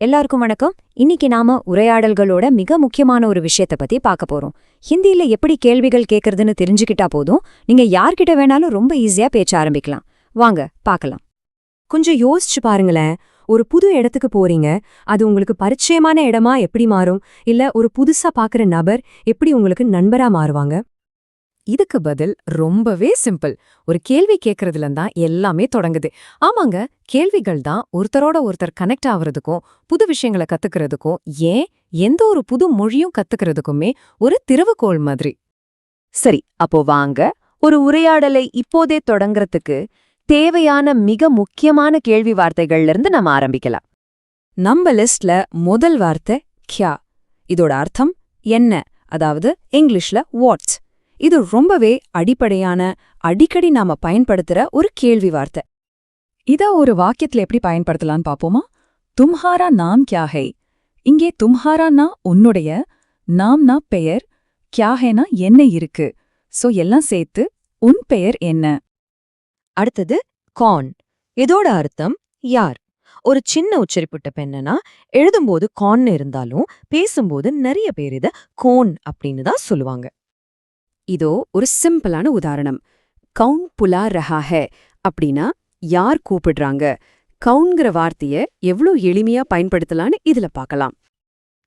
எல்லாருக்கும் வணக்கம். இன்னைக்கு நாம உரையாடல்களோட மிக முக்கியமான ஒரு விஷயத்த பத்தி பார்க்க போறோம். ஹிந்தியில எப்படி கேள்விகள் கேக்குறதுன்னு தெரிஞ்சுக்கிட்டா போதும். நீங்க யார்கிட்ட வேணாலும் ரொம்ப ஈஸியா பேச்ச ஆரம்பிக்கலாம். வாங்க பார்க்கலாம். கொஞ்சம் யோசிச்சு பாருங்களேன். ஒரு புது இடத்துக்கு போறீங்க. அது உங்களுக்கு பரிச்சயமான இடமா எப்படி மாறும்? இல்ல ஒரு புதுசா பாக்குற நபர் எப்படி உங்களுக்கு நண்பரா மாறுவாங்க? இதுக்கு பதில் ரொம்பவே சிம்பிள். ஒரு கேள்வி கேட்கறதுல தான் எல்லாமே தொடங்குது. ஆமாங்க கேள்விகள் தான் ஒருத்தரோட ஒருத்தர் கனெக்ட் ஆவறதுக்கும் புது விஷயங்களை கத்துக்கிறதுக்கும் ஏன் எந்த ஒரு புது மொழியும் கத்துக்கிறதுக்குமே ஒரு திறவுகோள் மாதிரி. சரி அப்போ வாங்க ஒரு உரையாடலை இப்போதே தொடங்கறதுக்கு தேவையான மிக முக்கியமான கேள்வி வார்த்தைகள்ல இருந்து நம்ம ஆரம்பிக்கலாம். நம்ம லிஸ்ட்ல முதல் வார்த்தை கியா. இதோட அர்த்தம் என்ன? அதாவது இங்கிலீஷ்ல வாட்ஸ் இது ரொம்பவே அடிப்படையான அடிக்கடி நாம பயன்படுத்துற ஒரு கேள்வி வார்த்தை. இத ஒரு வாக்கியத்துல எப்படி பயன்படுத்தலாம்னு பாப்போமா? தும்ஹாரா நாம் கியாஹை இங்கே தும்ஹாரானா உன்னுடைய நாம்னா பெயர் கியாஹெனா என்ன இருக்கு. சோ எல்லாம் சேர்த்து உன் பெயர் என்ன? அடுத்தது கான். இதோட அர்த்தம் யார்? ஒரு சின்ன உச்சரிப்புட்ட பெண்ணனா எழுதும்போது கான்னு இருந்தாலும் பேசும்போது நிறைய பேர் இத கோன் அப்படின்னு தான் சொல்லுவாங்க. இதோ ஒரு சிம்பிளான உதாரணம். கவுன் புலா ரஹா அப்படின்னா யார் கூப்பிடுறாங்க? கவுன்கிற வார்த்தைய எவ்ளோ எளிமையா பயன்படுத்தலான்னு இதுல பார்க்கலாம்.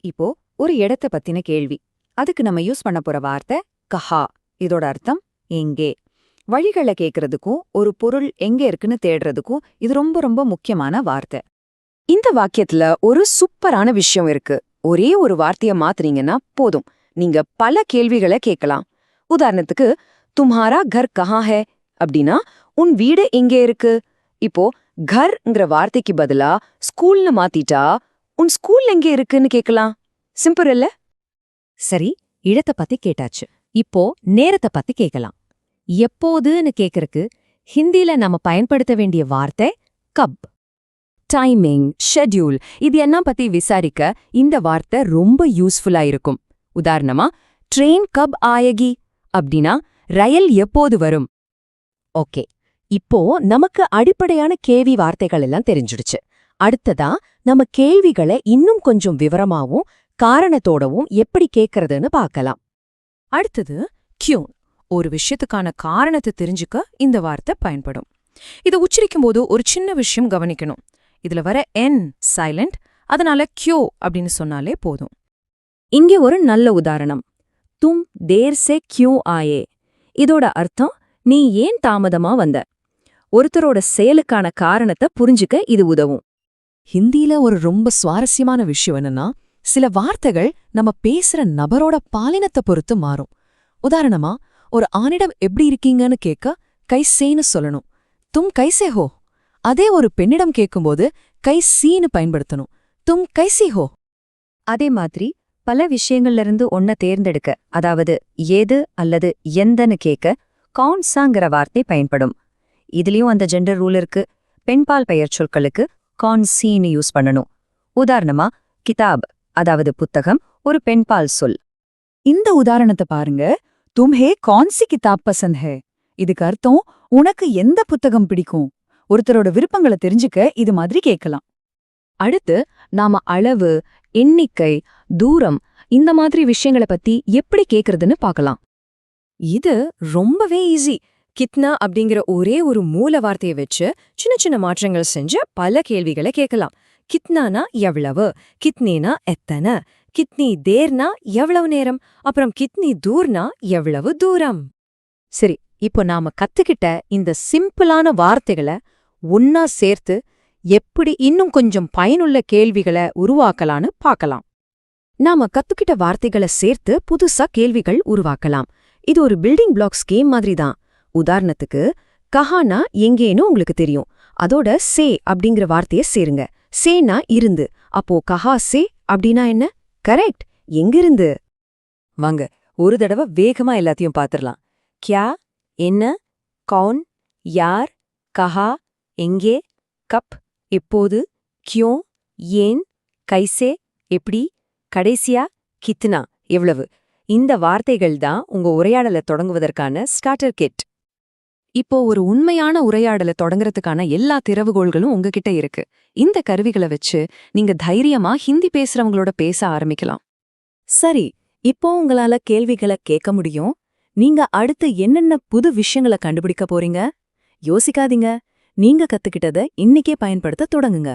இப்போ ஒரு இடத்த பத்தின கேள்வி. அதுக்கு நம்ம யூஸ் பண்ண போற வார்த்தை கஹா. இதோட அர்த்தம் எங்கே? வழிகளை கேட்கறதுக்கும் ஒரு பொருள் எங்க இருக்குன்னு தேடுறதுக்கும் இது ரொம்ப ரொம்ப முக்கியமான வார்த்தை. இந்த வாக்கியத்துல ஒரு சூப்பரான விஷயம் இருக்கு. ஒரே ஒரு வார்த்தைய மாத்துறீங்கன்னா போதும். நீங்க பல கேள்விகளை கேட்கலாம். உதாரணத்துக்கு தும்ஹாரா கர் கஹா ஹே? அப்படின்னா உன் வீடு எங்கே இருக்கு? இப்போ கர்ங்கிற வார்த்தைக்கு பதிலா ஸ்கூல்னு மாத்திட்டா உன் ஸ்கூல் எங்கே இருக்குன்னு கேட்கலாம் சிம்பிள் இல்ல? சரி இடத்தை பத்தி கேட்டாச்சு. இப்போ நேரத்தை பத்தி கேட்கலாம் எப்போதுன்னு கேக்குறக்கு ஹிந்தில நம்ம பயன்படுத்த வேண்டிய வார்த்தை கப். டைமிங் ஷெட்யூல் இது என்ன பத்தி விசாரிக்க இந்த வார்த்தை ரொம்ப யூஸ்ஃபுல்லா இருக்கும். உதாரணமா ட்ரெயின் கப் ஆயகி அப்படின்னா ரயில் எப்போது வரும்? ஓகே. இப்போ நமக்கு அடிப்படையான கேவி வார்த்தைகள் எல்லாம் தெரிஞ்சிடுச்சு. அடுத்ததா நம்ம கேள்விகளை இன்னும் கொஞ்சம் விவரமாவும் காரணத்தோடவும் எப்படி கேட்கறதுன்னு பார்க்கலாம். அடுத்தது கியூன் ஒரு விஷயத்துக்கான காரணத்தை தெரிஞ்சுக்க இந்த வார்த்தை பயன்படும். இதை உச்சரிக்கும் போது ஒரு சின்ன விஷயம் கவனிக்கணும். இதுல வர என் சைலண்ட் அதனால கியோ அப்படின்னு சொன்னாலே போதும். இங்கே ஒரு நல்ல உதாரணம். தும் தேர் சே கியூ ஆயே. இதோட அர்த்தம் நீ ஏன் தாமதமா வந்த? ஒருத்தரோட செயலுக்கான காரணத்தை புரிஞ்சுக்க இது உதவும். ஹிந்தியில ஒரு ரொம்ப சுவாரஸ்யமான விஷயம் என்னன்னா சில வார்த்தைகள் நம்ம பேசுற நபரோட பாலினத்தை பொறுத்து மாறும். உதாரணமா ஒரு ஆணிடம் எப்படி இருக்கீங்கன்னு கேட்க கைசேன்னு சொல்லணும். தும் கைசே ஹோ. அதே ஒரு பெண்ணிடம் கேட்கும்போது கை சீன்னு பயன்படுத்தணும். தும் கைசி ஹோ. அதே மாதிரி பல விஷயங்கள்ல இருந்து ஒன்ன தேர்ந்தெடுக்க அதாவது ஏது அல்லது எந்தன்னு கேட்க கான்சாங்கிற வார்த்தை பயன்படும். இதுலயும் அந்த ஜெண்டர் ரூல் இருக்கு. பெண்பால் பெயர் சொற்களுக்கு கான்சீன்னு யூஸ் பண்ணணும். உதாரணமா கிதாப் அதாவது புத்தகம் ஒரு பெண்பால் சொல். இந்த உதாரணத்தை பாருங்க. தும்ஹே கான்சி கிதாப் பசந்த் ஹே. இதுக்கு அர்த்தம் உனக்கு எந்த புத்தகம் பிடிக்கும்? ஒருத்தரோட விருப்பங்களை தெரிஞ்சுக்க இது மாதிரி கேட்கலாம். அடுத்து நாம அளவு எண்ணிக்கை தூரம் இந்த மாதிரி விஷயங்களை பத்தி எப்படி கேக்குறதுன்னு பார்க்கலாம் இது ரொம்பவே ஈஸி கித்னா அப்படிங்கிற ஒரே ஒரு மூல வார்த்தையை வச்சு சின்ன சின்ன மாற்றங்கள் செஞ்சு பல கேள்விகளை கேட்கலாம். கித்னானா எவ்வளவு? கித்னேனா எத்தனை? கித்னி தேர்னா எவ்வளவு நேரம்? அப்புறம் கித்னி தூர்னா எவ்வளவு தூரம்? சரி இப்போ நாம கத்துக்கிட்ட இந்த சிம்பிளான வார்த்தைகளை ஒன்னா சேர்த்து எப்படி இன்னும் கொஞ்சம் பயனுள்ள கேள்விகளை உருவாக்கலான்னு பார்க்கலாம் நாம கத்துக்கிட்ட வார்த்தைகளை சேர்த்து புதுசா கேள்விகள் உருவாக்கலாம். இது ஒரு பில்டிங் பிளாக்ஸ் கேம் மாதிரி தான் உதாரணத்துக்கு கஹானா எங்கேன்னு உங்களுக்கு தெரியும். அதோட சே அப்படிங்கிற வார்த்தைய சேருங்க. சேனா இருந்து. அப்போ கஹா சே அப்படின்னா என்ன? கரெக்ட் எங்கிருந்து? வாங்க ஒரு தடவை வேகமா எல்லாத்தையும் பாத்திரலாம். கியா என்ன கவுன் யார் கஹா எங்கே கப் எப்போது கியோ ஏன் கைசே எப்படி கடைசியா கித்னா எவ்வளவு? இந்த வார்த்தைகள் தான் உங்க உரையாடலை தொடங்குவதற்கான ஸ்டார்டர் கிட் இப்போ ஒரு உண்மையான உரையாடலை தொடங்குறதுக்கான எல்லா திறவுகோள்களும் உங்ககிட்ட இருக்கு. இந்த கருவிகளை வச்சு நீங்க தைரியமா ஹிந்தி பேசுறவங்களோட பேச ஆரம்பிக்கலாம். சரி இப்போ உங்களால கேள்விகளை கேட்க முடியும். நீங்க அடுத்து என்னென்ன புது விஷயங்களை கண்டுபிடிக்க போறீங்க? யோசிக்காதீங்க. நீங்க கத்துக்கிட்டத இன்னைக்கே பயன்படுத்த தொடங்குங்க.